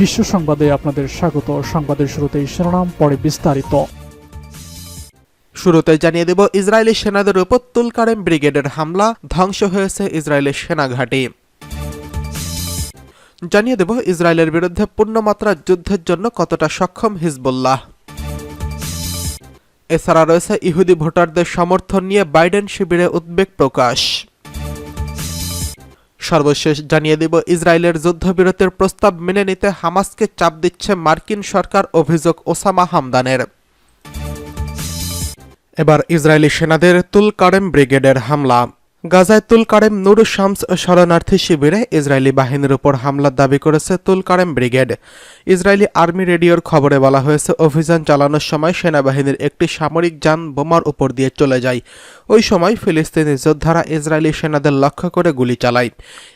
বিশ্ব সংবাদে আপনাদের স্বাগত। সংবাদের শুরুতেই শিরোনাম, পরে বিস্তারিত। শুরুতে জানিয়ে দেব, ইসরায়েলি সেনাদের উপর তুলকারেম ব্রিগেডের হামলা, ধ্বংস হয়েছে ইসরায়েলের সেনাঘাঁটি। জানিয়ে দেব, ইসরায়েলের বিরুদ্ধে পূর্ণমাত্রা যুদ্ধের জন্য কতটা সক্ষম হিজবুল্লাহ। এছাড়া রয়েছে ইহুদি ভোটারদের সমর্থন নিয়ে বাইডেন শিবিরে উদ্বেগ প্রকাশ। সর্বশেষ জানিয়ে দেব, ইসরায়েলের যুদ্ধবিরতির প্রস্তাব মেনে নিতে হামাসকে চাপ দিচ্ছে মার্কিন সরকার, অভিযোগ ওসামা হামদানের। এবার ইসরায়েলি সেনাদের তুল কারেম ব্রিগেডের হামলা। গাজায় তুল কারেম নুর শামস শরণার্থী শিবিরে ইসরায়েলি বাহিনীর উপর হামলার দাবি করেছে তুল কারেম ব্রিগেড। ইসরায়েলি আর্মি রেডিওর খবরে বলা হয়েছে, অভিযান চালানোর সময় সেনাবাহিনীর একটি সামরিক যান বোমার উপর দিয়ে চলে যায়। ওই সময় ফিলিস্তিনি যোদ্ধারা ইসরায়েলি সেনাদের লক্ষ্য করে গুলি চালায়।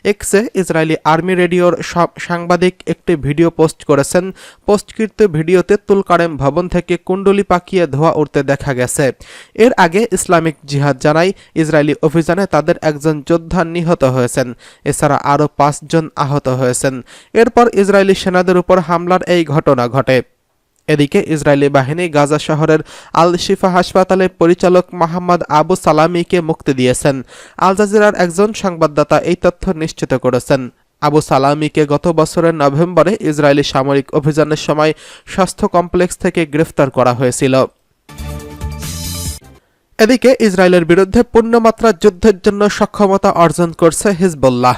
এক্সে ইসরায়েলি আর্মি রেডিওর সব- সাংবাদিক একটি ভিডিও পোস্ট করেছেন। পোস্টকৃত ভিডিওতে তুল কারেম ভবন থেকে কুণ্ডলি পাকিয়ে ধোঁয়া উঠতে দেখা গেছে। এর আগে ইসলামিক জিহাদ জানায়, ইসরায়েলি অভিযানে তাদের একজন যোদ্ধা নিহত হয়েছেন। এছাড়া আরও পাঁচজন আহত হয়েছেন। এরপর ইসরায়েলি সেনাদের উপর হামলার এই ঘটনা ঘটে। এদিকে ইসরায়েলি বাহিনী গাজা শহরের আল শিফা হাসপাতালের পরিচালক মোহাম্মদ আবু সালামিকে মুক্তি দিয়েছেন। আল জাজিরার একজন সংবাদদাতা এই তথ্য নিশ্চিত করেছেন। আবু সালামিকে গত বছরের নভেম্বরে ইসরায়েলি সামরিক অভিযানের সময় স্বাস্থ্য কমপ্লেক্স থেকে গ্রেফতার করা হয়েছিল। এদিকে ইসরায়েলের বিরুদ্ধে পূর্ণমাত্রা যুদ্ধের জন্য সক্ষমতা অর্জন করছে হিজবুল্লাহ।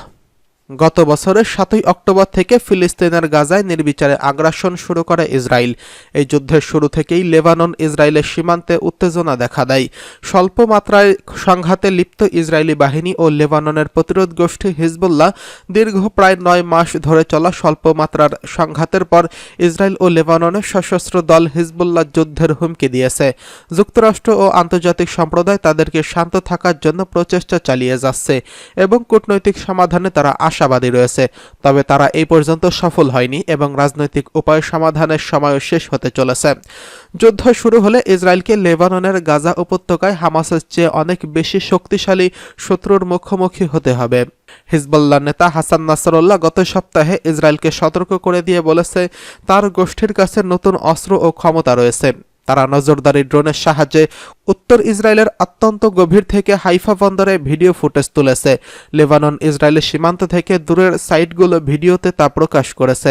গত বছরের সাতই অক্টোবর থেকে ফিলিস্তিনের গাজায় নির্বিচারে আগ্রাসন শুরু করে ইসরায়েল। এই যুদ্ধের শুরু থেকেই লেবানন ইসরায়েলের সীমান্তে উত্তেজনা দেখা দেয়। স্বল্প মাত্রায় সংঘাতে লিপ্ত ইসরায়েলি বাহিনী ও লেবাননের প্রতিরোধ গোষ্ঠী হিজবুল্লাহ দীর্ঘ প্রায় নয় মাস ধরে চলা স্বল্প মাত্রার সংঘাতের পর ইসরায়েল ও লেবাননের সশস্ত্র দল হিজবুল্লাহ যুদ্ধের হুমকি দিয়েছে। যুক্তরাষ্ট্র ও আন্তর্জাতিক সম্প্রদায় তাদেরকে শান্ত থাকার জন্য প্রচেষ্টা চালিয়ে যাচ্ছে এবং কূটনৈতিক সমাধানে তারা আশাবাদী রয়েছে। তবে তারা এই পর্যন্ত সফল হয়নি এবং রাজনৈতিক উপায় সমাধানের সময় শেষ হতে চলেছে। যুদ্ধ শুরু হলে ইসরায়েলকে লেবাননের গাজা উপত্যকায় হামাসের চেয়ে অনেক বেশি শক্তিশালী শত্রুর মুখোমুখি হতে হবে। হিজবুল্লাহ নেতা হাসান নাসরুল্লাহ গত সপ্তাহে ইসরায়েলকে সতর্ক করে দিয়ে বলেছে, তার গোষ্ঠীর কাছে নতুন অস্ত্র ও ক্ষমতা রয়েছে। তারা নজরদারি ড্রোনের সাহায্যে উত্তর ইসরায়েলের অত্যন্ত গভীর থেকে হাইফা বন্দরে ভিডিও ফুটেজ তুলেছে। লেবানন ইসরায়েলের সীমান্ত থেকে দূরের সাইটগুলো ভিডিওতে তা প্রকাশ করেছে।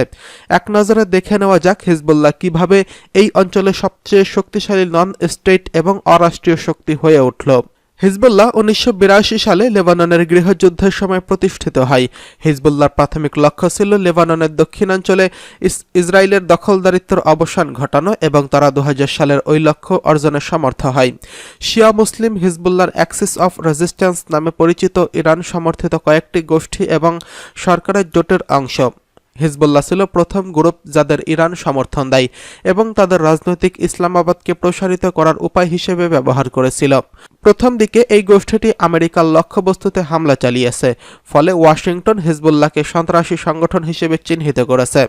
এক নজরে দেখে নেওয়া যাক হিজবুল্লাহ কীভাবে এই অঞ্চলে সবচেয়ে শক্তিশালী নন স্টেট এবং অরাষ্ট্রীয় শক্তি হয়ে উঠল। হিজবুল্লাহ উনিশশো বিরাশি সালে লেবাননের গৃহযুদ্ধের সময় প্রতিষ্ঠিত হয়। হিজবুল্লাহর প্রাথমিক লক্ষ্য ছিল লেবাননের দক্ষিণাঞ্চলে ইস- ইসরায়েলের দখলদারিত্বের অবসান ঘটানো এবং তারা দু হাজার সালের ওই লক্ষ্য অর্জনে সমর্থ হয়। শিয়া মুসলিম হিজবুল্লাহর অ্যাক্সিস অফ রেজিস্ট্যান্স নামে পরিচিত ইরান সমর্থিত কয়েকটি গোষ্ঠী এবং সরকারের জোটের অংশ। হিজবুল্লাহ ছিল প্রথম গ্রুপ যাদের ইরান সমর্থন দেয় এবং তাদের রাজনৈতিক ইসলামাবাদকে প্রসারিত করার উপায় হিসেবে ব্যবহার করেছিল। প্রথম দিকে এই গোষ্ঠীটি আমেরিকার লক্ষ্যবস্তুতে হামলা চালিয়েছে, ফলে ওয়াশিংটন হিজবুল্লাহকে সন্ত্রাসী সংগঠন হিসেবে চিহ্নিত করেছে।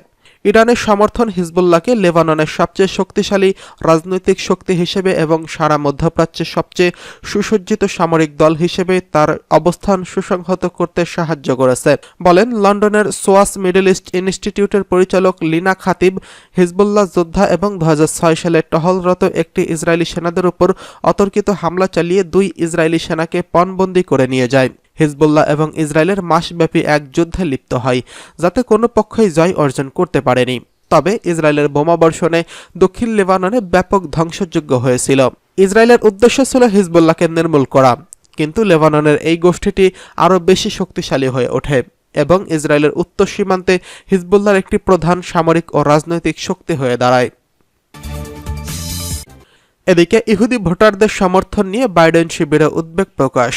ইরানের সমর্থন হিজবুল্লাহকে লেবাননের সবচেয়ে শক্তিশালী রাজনৈতিক শক্তি হিসেবে এবং সারা মধ্যপ্রাচ্যের সবচেয়ে সুসজ্জিত সামরিক দল হিসেবে তার অবস্থান সুসংহত করতে সাহায্য করেছে। বলেন, লন্ডনের সোয়াস মিডল ইস্ট ইনস্টিটিউটের পরিচালক লিনা খাতিব, হিজবুল্লাহ যোদ্ধা এবং দু হাজার ছয় সালে টহলরত একটি ইসরায়েলি সেনাদের উপর অতর্কিত হামলা চালিয়ে দুই ইসরায়েলি সেনাকে পণবন্দি করে নিয়ে যায়। হিজবুল্লাহ এবং ইসরায়েলের মাসব্যাপী এক যুদ্ধে লিপ্ত হয়, যাতে কোনো পক্ষই জয় অর্জন করতে পারেনি। তবে ইসরায়েলের বোমাবর্ষণে দক্ষিণ লেবাননে ব্যাপক ধ্বংসযোগ্য হয়েছিল। ইসরায়েলের উদ্দেশ্য ছিল হিজবুল্লাহকে নির্মূল করা, কিন্তু লেবাননের এই গোষ্ঠীটি আরও বেশি শক্তিশালী হয়ে ওঠে এবং ইসরায়েলের উত্তর সীমান্তে হিজবুল্লাহর একটি প্রধান সামরিক ও রাজনৈতিক শক্তি হয়ে দাঁড়ায়। এদিকে ইহুদি ভোটারদের সমর্থন নিয়ে বাইডেন শিবিরে উদ্বেগ প্রকাশ।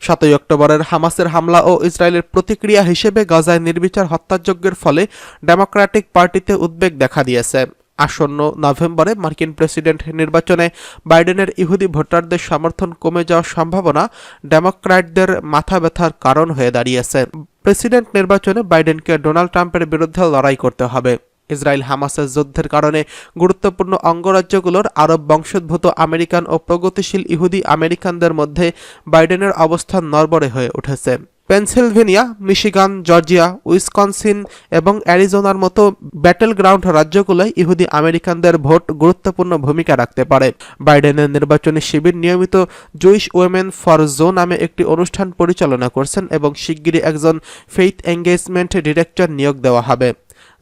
সাতই অক্টোবরের হামাসের হামলা ও ইসরায়েলের প্রতিক্রিয়া হিসেবে গাজায় নির্বিচার হত্যাযজ্ঞের ফলে ডেমোক্র্যাটিক পার্টিতে উদ্বেগ দেখা দিয়েছে। আসন্ন নভেম্বরে মার্কিন প্রেসিডেন্ট নির্বাচনে বাইডেনের ইহুদি ভোটারদের সমর্থন কমে যাওয়ার সম্ভাবনা ডেমোক্র্যাটদের মাথা ব্যথার কারণ হয়ে দাঁড়িয়েছে। প্রেসিডেন্ট নির্বাচনে বাইডেনকে ডোনাল্ড ট্রাম্পের বিরুদ্ধে লড়াই করতে হবে। ইসরায়েল হামাসের যুদ্ধের কারণে গুরুত্বপূর্ণ অঙ্গরাজ্যগুলোর আরব বংশোদ্ভূত আমেরিকান ও প্রগতিশীল ইহুদি আমেরিকানদের মধ্যে বাইডেনের অবস্থান নরবরে হয়ে উঠেছে। পেনসিলভেনিয়া, মিশিগান, জর্জিয়া, উইসকনসিন এবং অ্যারিজোনার মতো ব্যাটেল গ্রাউন্ড রাজ্যগুলোয় ইহুদি আমেরিকানদের ভোট গুরুত্বপূর্ণ ভূমিকা রাখতে পারে। বাইডেনের নির্বাচনী শিবির নিয়মিত জুইশ ওয়েমেন ফর জো নামে একটি অনুষ্ঠান পরিচালনা করছেন এবং শিগগিরই একজন ফেইথ এঙ্গেজমেন্ট ডিরেক্টর নিয়োগ দেওয়া হবে।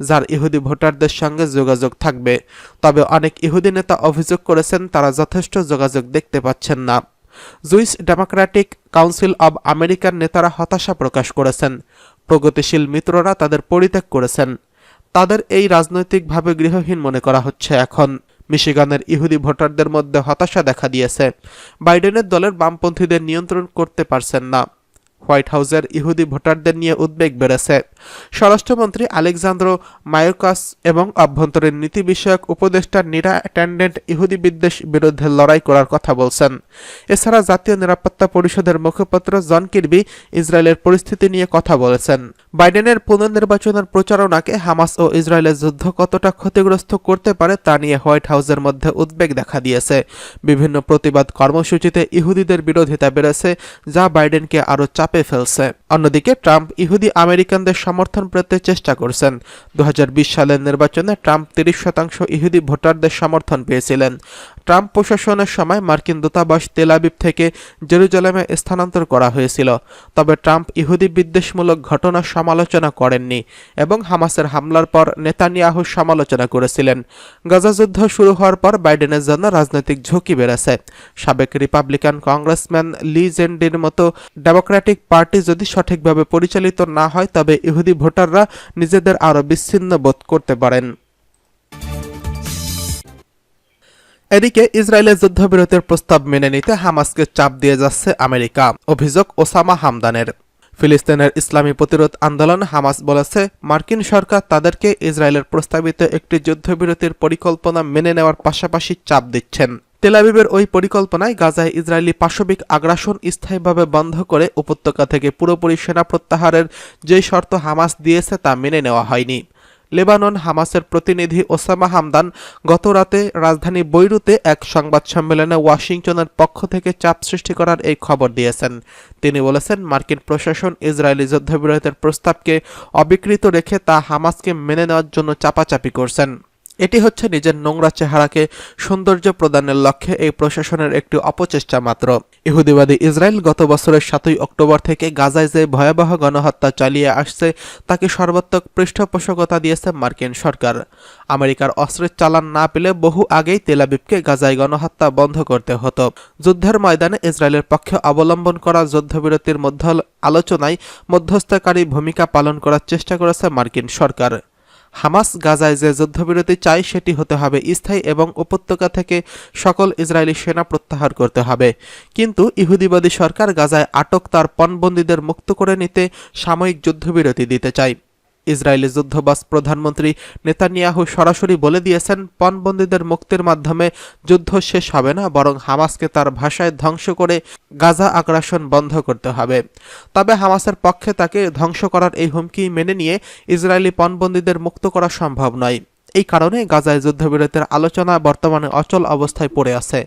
যার ইহুদি ভোটারদের সঙ্গে যোগাযোগ থাকবে। তবে অনেক ইহুদি নেতা অভিযোগ করেছেন, তারা যথেষ্ট যোগাযোগ দেখতে পাচ্ছেন না। জুইস ডেমোক্র্যাটিক কাউন্সিল অব আমেরিকার নেতারা হতাশা প্রকাশ করেছেন। প্রগতিশীল মিত্ররা তাদের পরিত্যাগ করেছেন। তাদের এই রাজনৈতিকভাবে গৃহহীন মনে করা হচ্ছে এখন। মিশিগানের ইহুদি ভোটারদের মধ্যে হতাশা দেখা দিয়েছে। বাইডেনের দলের বামপন্থীদের নিয়ন্ত্রণ করতে পারছেন না। হোয়াইট হাউসের ইহুদি ভোটারদের নিয়ে উদ্বেগ বেড়েছে। স্বরাষ্ট্রমন্ত্রী আলেকজান্দ্র মায়োকাস এবং অভ্যন্তরীণ নীতি বিষয়ক উপদেষ্টা নিরা অ্যাটেন্ডেন্ট ইহুদি বিদ্বেষ বিরুদ্ধে লড়াই করার কথা বলছেন। এছাড়া জাতীয় নিরাপত্তা পরিষদের মুখপাত্র জন কিরবি ইসরায়েলের পরিস্থিতি নিয়ে কথা বলেছেন। বাইডেনের পুনর্নির্বাচনের প্রচারণাকে হামাস ও ইসরায়েলের যুদ্ধ কতটা ক্ষতিগ্রস্ত করতে পারে তা নিয়ে হোয়াইট হাউসের মধ্যে উদ্বেগ দেখা দিয়েছে। বিভিন্ন প্রতিবাদ কর্মসূচিতে ইহুদিদের বিরোধিতা বেড়েছে, যা বাইডেনকে আরও চাপে ফেলছে। অন্যদিকে ট্রাম্প ইহুদি আমেরিকানদের সমর্থন পেতে চেষ্টা করছেন। দু সালের নির্বাচনে ট্রাম্প তিরিশ শতাংশ ইহুদি ভোটারদের সমর্থন পেয়েছিলেন। ট্রাম্প প্রশাসনের সময় মার্কিন দূতাবাস তেল আবিব থেকে জেরুজালেমে স্থানান্তর করা হয়েছিল। তবে ট্রাম্প ইহুদি বিদ্বেষমূলক ঘটনার সমালোচনা করেননি এবং হামাসের হামলার পর নেতানিয়াহু সমালোচনা করেছিলেন। গাজা যুদ্ধ শুরু হওয়ার পর বাইডেনের জন্য রাজনৈতিক ঝুঁকি বেড়েছে। সাবেক রিপাবলিকান কংগ্রেসম্যান লি জেন্ডির মতো ডেমোক্র্যাটিক পার্টি যদি সঠিকভাবে পরিচালিত না হয়, তবে ইহুদি ভোটাররা নিজেদের আরও বিচ্ছিন্ন বোধ করতে পারেন। এদিকে ইসরায়েলের যুদ্ধবিরতির প্রস্তাব মেনে নিতে হামাসকে চাপ দিয়ে যাচ্ছে আমেরিকা, অভিযোগ ওসামা হামদানের। ফিলিস্তিনের ইসলামী প্রতিরোধ আন্দোলন হামাস বলেছে, মার্কিন সরকার তাদেরকে ইসরায়েলের প্রস্তাবিত একটি যুদ্ধবিরতির পরিকল্পনা মেনে নেওয়ার পাশাপাশি চাপ দিচ্ছেন। তেলাবিবের ওই পরিকল্পনায় গাজায় ইসরায়েলি পাশবিক আগ্রাসন স্থায়ীভাবে বন্ধ করে উপত্যকা থেকে পুরোপুরি সেনা প্রত্যাহারের যে শর্ত হামাস দিয়েছে তা মেনে নেওয়া হয়নি। লেবানন হামাসের প্রতিনিধি ওসামা হামদান গত রাতে রাজধানী বৈরুতে এক সংবাদ সম্মেলনে ওয়াশিংটনের পক্ষ থেকে চাপ সৃষ্টি করার এই খবর দিয়েছেন। তিনি বলেছেন, মার্কিন প্রশাসন ইসরায়েলি যুদ্ধবিরতির প্রস্তাবকে অবিকৃত রেখে তা হামাসকে মেনে নেওয়ার জন্য চাপাচাপি করছেন। এটি হচ্ছে নিজের নোংরা চেহারাকে সৌন্দর্য প্রদানের লক্ষ্যে এই প্রশাসনের একটি অপচেষ্টা মাত্র। ইহুদিবাদী ইসরায়েল গত বছরের সাতই অক্টোবর থেকে গাজায় যে ভয়াবহ গণহত্যা চালিয়ে আসছে, তাকে সর্বাত্মক পৃষ্ঠপোষকতা দিয়েছে মার্কিন সরকার। আমেরিকার অস্ত্রের চালান না পেলে বহু আগেই তেলাবিবকে গাজায় গণহত্যা বন্ধ করতে হতো। যুদ্ধের ময়দানে ইসরায়েলের পক্ষে অবলম্বন করা যুদ্ধবিরতির মধ্য আলোচনায় মধ্যস্থকারী ভূমিকা পালন করার চেষ্টা করেছে মার্কিন সরকার। হামাস গাজায় যে যুদ্ধবিরতি চাই, সেটি হতে হবে স্থায়ী এবং উপত্যকা থেকে সকল ইসরায়েলি সেনা প্রত্যাহার করতে হবে। কিন্তু ইহুদিবাদী সরকার গাজায় আটক তার পণবন্দীদের মুক্ত করে নিতে সাময়িক যুদ্ধবিরতি দিতে চায়। ইসরায়েলি যুদ্ধবাস প্রধানমন্ত্রী নেতানিয়াহু সরাসরি বলে দিয়েছেন পণবন্দীদের মুক্তির মাধ্যমে যুদ্ধ শেষ হবে না, বরং হামাসকে তার ভাষায় ধ্বংস করে গাজা আগ্রাসন বন্ধ করতে হবে। তবে হামাসের পক্ষে তাকে ধ্বংস করার এই হুমকি মেনে নিয়ে ইসরায়েলি পণবন্দীদের মুক্ত করা সম্ভব নয়। এই কারণে গাজায় যুদ্ধবিরতির আলোচনা বর্তমানে অচল অবস্থায় পড়ে আছে।